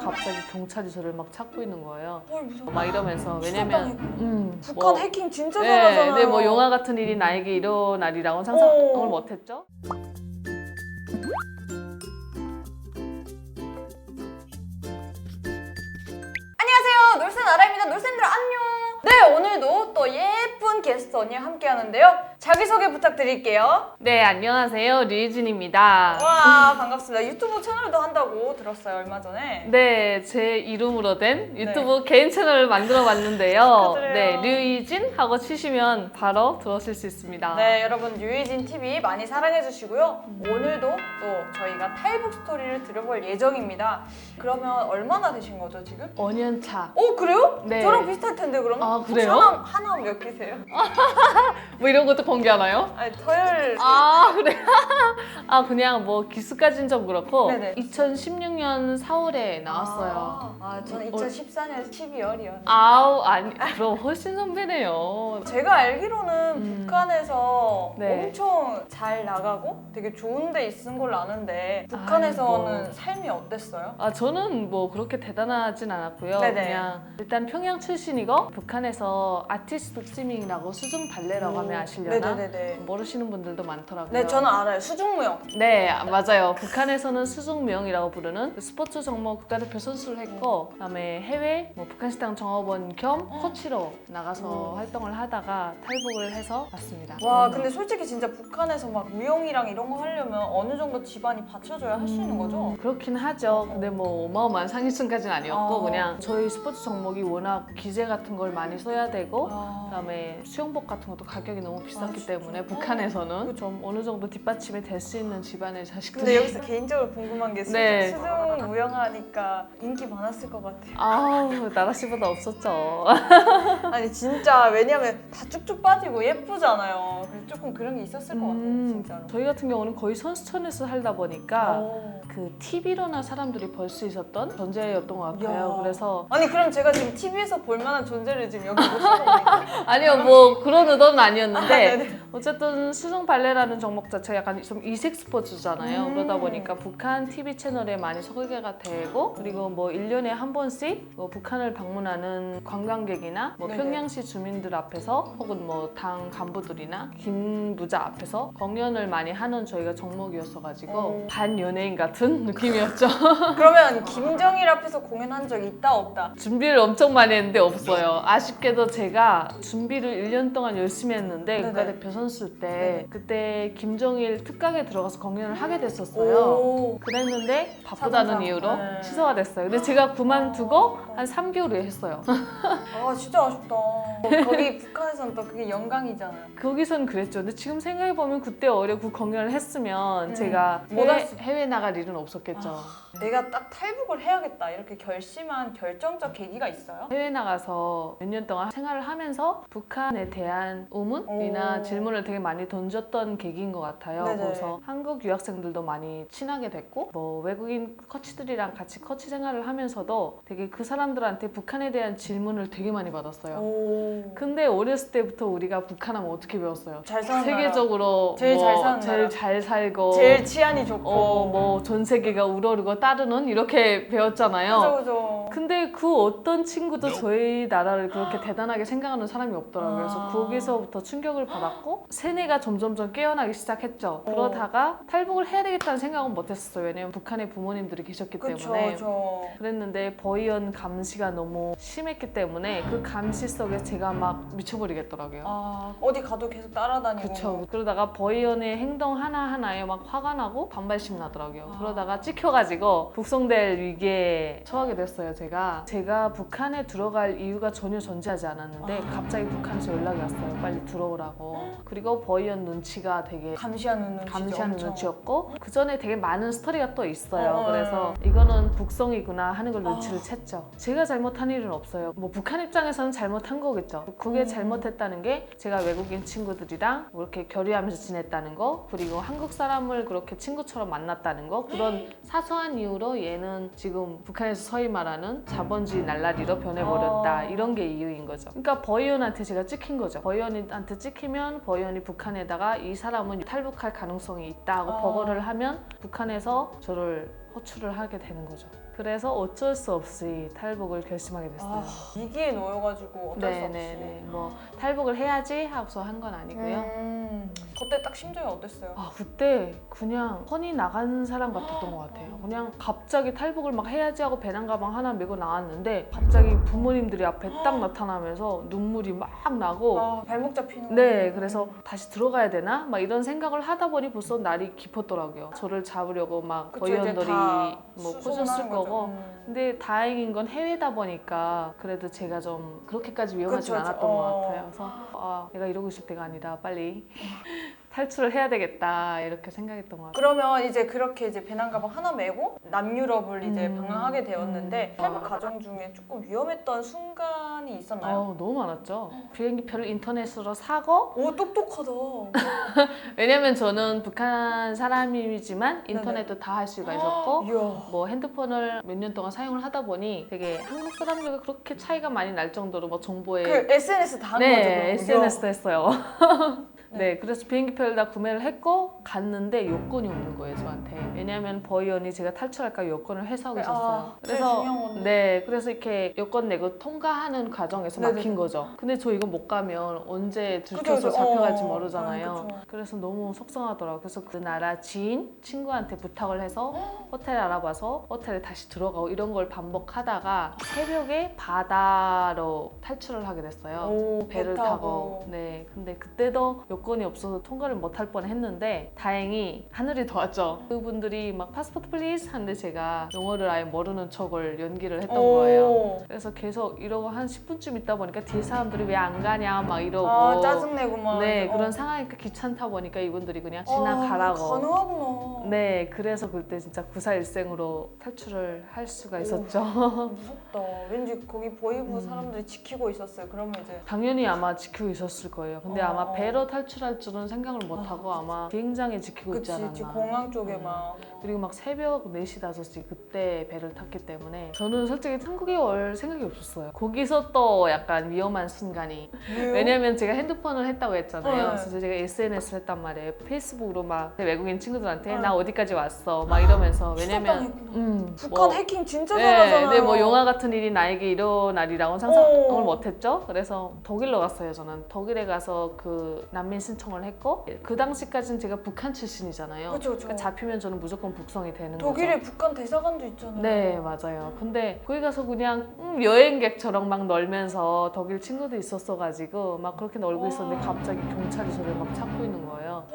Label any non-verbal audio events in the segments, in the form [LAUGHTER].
갑자기 경찰이 저를 막 찾고 있는 거예요. 헐 무서워. 막 이러면서 왜냐면 추적당했구나. 음, 북한 뭐, 해킹 진짜 네, 잘하잖아요. 네, 뭐 영화 같은 일이 나에게 일어나리라고는 상상을 어. 못했죠. 안녕하세요. 놀센 아라입니다. 놀센들 안녕. 네, 오늘도 또 게스트 언니와 함께 하는데요. 자기소개 부탁드릴게요. 네, 안녕하세요. 류희진입니다. 와, 반갑습니다. 유튜브 채널도 한다고 들었어요, 얼마 전에. 네, 제 이름으로 된 유튜브 개인 채널을 만들어 봤는데요. 네, 류희진 하고 치시면 바로 들어오실 수 있습니다. 네, 여러분 유해진 TV 많이 사랑해 주시고요. 오늘도 또 저희가 탈북 스토리를 들어볼 예정입니다. 그러면 얼마나 되신 거죠, 지금? 5년 차. 어, 그래요? 네. 저랑 비슷할 텐데 그러면? 아, 혹시 그래요? 하나, 하나 몇 개세요? [LAUGHS] 뭐 이런 것도 공개하나요? 아니, 서열 아, 그래. 아, 그냥 뭐 기수까지는 좀 그렇고 네네. 2016년 4월에 나왔어요. 아, 아, 저는 2014년 12월이요. 아우, 아니, 그럼 훨씬 선배네요. 제가 알기로는 음. 북한에서 네. 엄청 잘 나가고 되게 좋은 데 있은 걸로 아는데 북한에서는 아이고. 삶이 어땠어요? 아, 저는 뭐 그렇게 대단하진 않았고요. 네네. 그냥 일단 평양 출신이고 북한에서 아티스트 스밍이라고 수중 발레라고 하면 아시려나? 네네네. 모르시는 분들도 많더라고요. 네, 저는 알아요. 수중무용. 네, 맞아요. 북한에서는 수중무용이라고 부르는 그 스포츠 종목 국가대표 선수를 했고, 그다음에 해외 뭐 북한시당 종업원 겸 코치로 나가서 음. 활동을 하다가 탈북을 해서 왔습니다. 와, 음. 근데 솔직히 진짜 북한에서 막 무용이랑 이런 거 하려면 어느 정도 집안이 받쳐줘야 할 수 있는 거죠? 음, 그렇긴 하죠. 근데 뭐 어마어마한 상위층까지는 아니었고 아. 그냥 저희 스포츠 종목이 워낙 기재 같은 걸 많이 써야 되고 아. 그다음에 수영복 같은 것도 가격이 너무 비쌌기 진짜? 때문에 북한에서는 좀 어느 정도 뒷받침이 될 수 있는 집안의 자식들이 근데 여기서 개인적으로 궁금한 게 네. 수중 무용하니까 인기 많았을 것 같아요. 아우 나라 씨보다 없었죠. [LAUGHS] 아니 진짜 왜냐면 다 쭉쭉 빠지고 예쁘잖아요. 그래서 조금 그런 게 있었을 것 같아요, 음, 진짜로. 저희 같은 경우는 거의 선수촌에서 살다 보니까 오. 그 TV로나 사람들이 볼 수 있었던 존재였던 것 같아요. 이야. 그래서 아니 그럼 제가 지금 TV에서 볼 만한 존재를 지금 여기 모시고 있니까 [LAUGHS] 아니요 뭐 그런 의도는 [LAUGHS] 아, 아니었는데 어쨌든 수중 발레라는 종목 자체가 약간 좀 이색 스포츠잖아요. 음. 그러다 보니까 북한 TV 채널에 많이 소개가 되고 그리고 뭐 1년에 한 번씩 뭐 북한을 방문하는 관광객이나 뭐 네네. 평양시 주민들 앞에서 혹은 뭐 당 간부들이나 김 부자 앞에서 공연을 많이 하는 저희가 종목이었어가지고 오. 반연예인 같은 느낌이었죠. [LAUGHS] 그러면 김정일 앞에서 공연한 적 있다 없다? 준비를 엄청 많이 했는데 없어요. 아쉽게도 제가 준비를 1년 동안 열심히 했는데 네네. 국가대표 선수 때 네네. 그때 김정일 특강에 들어가 서 공연을 하게 됐었어요. 오. 그랬는데 바쁘다는 사정상. 이유로 네. 취소가 됐어요. 근데 제가 그만두고 한 3개월 후에 했어요. 아 진짜 아쉽다. 거기 북한에서는 또 그게 영광이잖아요. 거기선 그랬죠. 근데 지금 생각해보면 그때 어려 그 공연을 했으면 음. 제가 못 해외, 했을- 해외 나갈 일은 없었겠죠. 내가 딱 탈북을 해야겠다 이렇게 결심한 결정적 계기가 있어요? 해외 나가서 몇 년 동안 생활을 하면서 북한에 대한 의문이나 오. 질문을 되게 많이 던졌던 계기인 것 같아요. 네네. 그래서 한국 유학생들도 많이 친하게 됐고 뭐 외국인 코치들이랑 같이 코치 생활을 하면서도 되게 그 사람들한테 북한에 대한 질문을 되게 많이 받았어요. 오. 근데 어렸을 때부터 우리가 북한하면 어떻게 배웠어요? 잘 사는 세계적으로 제일 뭐 잘 사는 제일 나라. 잘 살고 제일 치안이 좋고. 어, 뭐 전 세계가 우러르고 따르는 이렇게 배웠잖아요. 그죠 그죠. 근데 그 어떤 친구도 저희 나라를 그렇게 대단하게 생각하는 사람이 없더라고요. 그래서 아. 거기서부터 충격을 받았고 세뇌가 점점점 깨어나기 시작했죠. 어. 그러다가 탈북을 해야 되겠다는 생각은 못했었어요. 왜냐면 북한에 부모님들이 계셨기 그쵸 때문에. 그쵸. 그랬는데 버이언 감시가 너무 심했기 때문에 그 감시 속에 제가 막 미쳐버리겠더라고요. 아 어디 가도 계속 따라다니고. 그쵸. 그러다가 버이언의 행동 하나하나에 막 화가 나고 반발심 나더라고요. 아. 그러다가 찍혀가지고 북송될 위기에 처하게 됐어요, 제가. 제가 북한에 들어갈 이유가 전혀 존재하지 않았는데 아. 갑자기 북한에서 연락이 왔어요. 빨리 들어오라고. 그리고 버이언 눈치가 되게 감시하는 눈치. 감시하는 눈치였고 그 전에 되게 많은 스토리가 또 있어요. 어, 그래서 이거는 북송이구나 하는 걸 눈치를 아. 챘죠. 제가 잘못한 일은 없어요. 뭐 북한 입장에서는 잘못한 거겠죠. 그게 음. 잘못했다는 게 제가 외국인 친구들이랑 뭐 이렇게 교류하면서 지냈다는 거 그리고 한국 사람을 그렇게 친구처럼 만났다는 거 그런 사소한 이유로 얘는 지금 북한에서 서히 말하는 자본주의 날라리로 변해버렸다 아. 이런 게 이유인 거죠. 그러니까 버이언한테 제가 찍힌 거죠. 버이언한테 찍히면 버이언이 북한에다가 이 사람은 탈북할 가능성이 있다 하고 아. 보고를 하면 북한에서 저를 허출을 하게 되는 거죠. 그래서 어쩔 수 없이 탈북을 결심하게 됐어요. 아, 위기에 놓여가지고 어쩔 수 없이. 네네네. 뭐 탈북을 해야지 하고서 한 건 아니고요. 음, 그때 딱 심정이 어땠어요? 아 그때 그냥 혼이 나간 사람 같았던 것 같아요. 그냥 갑자기 탈북을 막 해야지 하고 배낭 가방 하나 메고 나왔는데 갑자기 부모님들이 앞에 딱 나타나면서 눈물이 막 나고 아, 발목 잡히는 네, 거. 그래서 다시 들어가야 되나? 막 이런 생각을 하다 보니 벌써 날이 깊었더라고요. 저를 잡으려고 막 그쵸, 이제 거위원들이 다 뭐 수- 수송하는 거죠. 거고. 음. 근데 다행인 건 해외다 보니까 그래도 제가 좀 그렇게까지 그쵸, 그쵸. 않았던 것 어. 같아요. 그래서 아, 내가 이러고 있을 때가 아니다. 빨리 탈출을 해야 되겠다. 이렇게 생각했던 것 같아요. 그러면 이제 그렇게 이제 배낭 가방 하나 메고 남유럽을 이제 음. 방황하게 되었는데 음. 탈북 과정 중에 조금 위험했던 순간이 있었나요? 어, 너무 많았죠. 비행기표를 인터넷으로 사고 오 똑똑하다. [LAUGHS] 왜냐면 저는 북한 사람이지만 인터넷도 다 할 수가 있었고 [GASPS] 이야. 뭐 핸드폰을 몇 년 동안 사용을 하다 보니 되게 한국 사람들과 그렇게 차이가 많이 날 정도로 뭐 정보에 그 SNS 다한네 거죠. 그럼? SNS도 했어요. 네. [LAUGHS] 네, 그래서 비행기표를 다 구매를 했고 갔는데 요건이 없는 거예요 저한테. 왜냐하면 버이언이 제가 탈출할까 요건을 회수하고 아, 있었어요. 제일 중요한 건데. 네, 그래서 이렇게 요건 내고 통과하는 과정에서 네네네. 막힌 거죠. 근데 저 이거 못 가면 언제 들켜서 그죠. 잡혀갈지 어, 모르잖아요. 어, 그죠. 그래서 너무 속상하더라고요. 그래서 그 나라 지인, 친구한테 부탁을 해서 호텔 알아봐서 호텔에 다시 들어가고 이런 걸 반복하다가 새벽에 바다로 탈출을 하게 됐어요. 오, 배를 배 타고. 네. 근데 그때도 여건이 없어서 통과를 못할 뻔 했는데 다행히 하늘이 도왔죠. 그분들이 막 파스포트 플리즈 하는데 제가 영어를 아예 모르는 척을 연기를 했던 오. 거예요. 그래서 계속 이러고 한 10분쯤 있다 보니까 뒤에 사람들이 왜 안 가냐 막 이러고 아 짜증내고 막. 네, 어. 그런 상황이니까 귀찮다 보니까 이분들이 그냥 아, 지나가라고. 가능하구나. 네, 그래서 그때 진짜 구사일생으로 탈출을 할 수가 오. 있었죠. [LAUGHS] 무섭다. 왠지 거기 보이부 음. 사람들이 지키고 있었어요. 그러면 이제 당연히 아마 지키고 있었을 거예요. 근데 어. 아마 배로 탈출 할 줄은 생각을 못 하고 아마 비행장에 지키고 있지 그치, 않았나. 그치 공항 쪽에 음. 막. 그리고 막 새벽 4시, 5시 그때 배를 탔기 때문에 저는 솔직히 한국에 올 생각이 없었어요. 거기서 또 약간 위험한 순간이 왜요? 왜냐면 제가 핸드폰을 했다고 했잖아요. 네. 그래서 제가 SNS를 했단 말이에요. 페이스북으로 막 외국인 친구들한테 네. 나 어디까지 왔어 막 이러면서 [GASPS] 왜냐면. 음, 북한 뭐- 해킹 진짜 네, 잘하잖아요. 네, 뭐 영화 같은 일이 나에게 일어나리라고는 상상을 오. 못했죠. 그래서 독일로 갔어요. 저는 독일에 가서 그 난민 신청을 했고 그 당시까지는 제가 북한 출신이잖아요. 그쵸, 그쵸. 그러니까 잡히면 저는 무조건 북송이 되는 독일에 거죠. 북한 대사관도 있잖아요. 네 맞아요. 근데 거기 가서 그냥 음, 여행객처럼 막 놀면서 독일 친구도 있었어가지고 막 그렇게 놀고 와. 있었는데 갑자기 경찰이 저를 막 찾고 있는 거예요.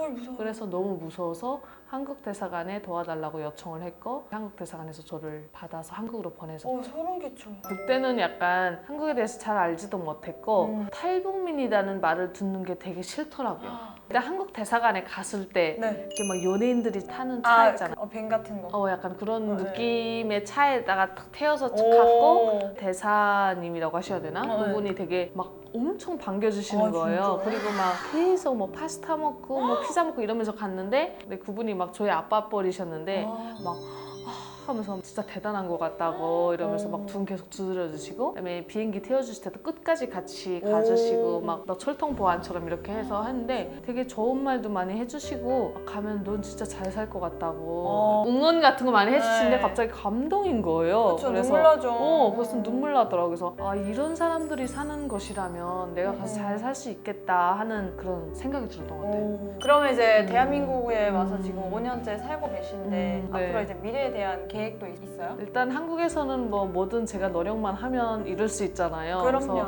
헐 무서워. 그래서 너무 무서워서 한국 대사관에 도와달라고 요청을 했고 한국 대사관에서 저를 받아서 한국으로 보내서 어 소름 끼쳐. 그때는 약간 한국에 대해서 잘 알지도 못했고 음. 탈북민이라는 말을 듣는 게 되게 싫더라고요. 일단 한국 대사관에 갔을 때 네. 이렇게 막 연예인들이 타는 차 아, 있잖아. 그, 어, 벤 같은 거. 어 약간 그런 어, 네. 느낌의 차에다가 탁 태워서 탁 오. 갔고 대사님이라고 하셔야 되나? 어, 네. 그분이 되게 막 엄청 반겨주시는 아, 거예요. 진짜요? 그리고 막 계속 뭐 파스타 먹고 뭐 피자 먹고 이러면서 갔는데 근데 그분이 막 저희 아빠 뻘이셨는데 아. 막 하면서 진짜 대단한 것 같다고 이러면서 오. 막둔 계속 두드려 주시고 그다음에 비행기 태워 주실 때도 끝까지 같이 오. 가주시고 막너 철통 보안처럼 이렇게 해서 하는데 되게 좋은 말도 많이 해주시고 막 가면 넌 진짜 잘 살 것 같다고 어. 응원 같은 거 많이 해주시는데 네. 갑자기 감동인 거예요. 그쵸 눈물 나죠. 어, 그래서 눈물 나더라고요. 그래서 아 이런 사람들이 사는 것이라면 내가 가서 음. 잘살 수 있겠다 하는 그런 생각이 들었던 것 같아요. 오. 그러면 이제 음. 대한민국에 와서 음. 지금 5년째 살고 계신데 음, 네. 앞으로 이제 미래에 대한 계획도 있- 있어요? 일단 한국에서는 뭐 뭐든 제가 노력만 하면 이룰 수 있잖아요. 그럼요.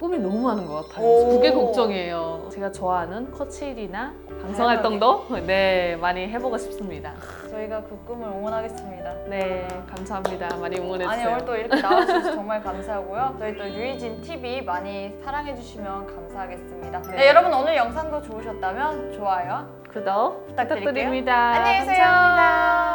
꿈이 너무 많은 것 같아요. 그래서 그게 걱정이에요. 제가 좋아하는 코치일이나 방송 활동도 네 많이 해보고 싶습니다. 저희가 그 꿈을 응원하겠습니다. 네 감사합니다. 많이 응원해 아니 주세요. 오늘 또 이렇게 나와주셔서 정말 감사하고요. 저희 또 유이진 TV 많이 사랑해주시면 감사하겠습니다. 네. 네. 여러분 오늘 영상도 좋으셨다면 좋아요 구독 부탁드릴게요. 부탁드립니다. 안녕히 계세요. 감사합니다.